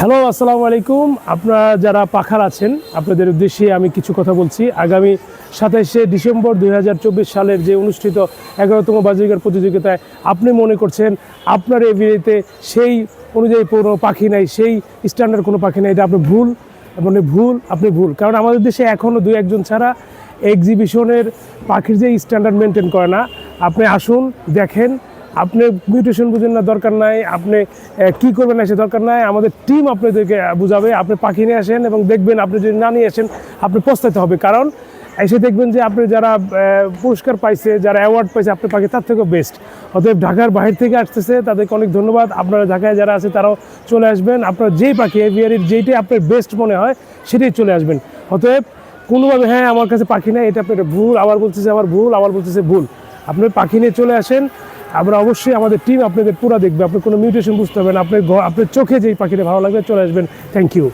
Hello, আসসালামু আলাইকুম। আপনারা যারা পাখার আছেন, আপনাদের উদ্দেশ্যে আমি কিছু কথা বলছি। আগামী সাতাইশে ডিসেম্বর দুই হাজার চব্বিশ সালের যে অনুষ্ঠিত এগারোতম বাজিকার প্রতিযোগিতায় আপনি মনে করছেন, আপনার বিয়েতে সেই অনুযায়ী কোনো পাখি নাই, সেই স্ট্যান্ডার্ড কোনো পাখি নাই, এটা আপনি ভুল। মানে ভুল, আপনি ভুল। কারণ আমাদের দেশে এখনও দু একজন ছাড়া এক্সিবিশনের পাখির যে স্ট্যান্ডার্ড মেনটেন করে না। আপনি আসুন, দেখেন আপনি মিউটেশন বুঝেন না, দরকার নাই। আপনি কি করবেন না, সে দরকার নাই। আমাদের টিম আপনাদেরকে বুঝাবে। আপনি পাখি নিয়ে আসেন এবং দেখবেন আপনি যদি না নিয়ে আসেন, আপনি পস্তাতে হবে। কারণ, এসে দেখবেন যে আপনি যারা পুরস্কার পাইছে, যারা অ্যাওয়ার্ড পাইছে, আপনার পাখি তার থেকেও বেস্ট অতএব ঢাকার বাইরে থেকে আসতেছে, তাদেরকে অনেক ধন্যবাদ। আপনারা ঢাকায় যারা আছে, তারাও চলে আসবেন। আপনার যেই পাখি এভিয়ারির যেইটাই আপনার বেস্ট মনে হয়, সেটাই চলে আসবেন। অতএব, কোনোভাবে হ্যাঁ আমার কাছে পাখি নেই, এটা আপনার ভুল, আবার বলতেছে আমার ভুল, আবার বলতেছে ভুল। আপনি পাখি নিয়ে চলে আসেন। আমরা অবশ্যই আমাদের টিম আপনাদের পুরো দেখবে। আপনার কোনো মিউটেশন বুঝতে হবে আপনার আপনার চোখে যেই পাখিটা ভালো লাগবে চলে আসবেন। Thank you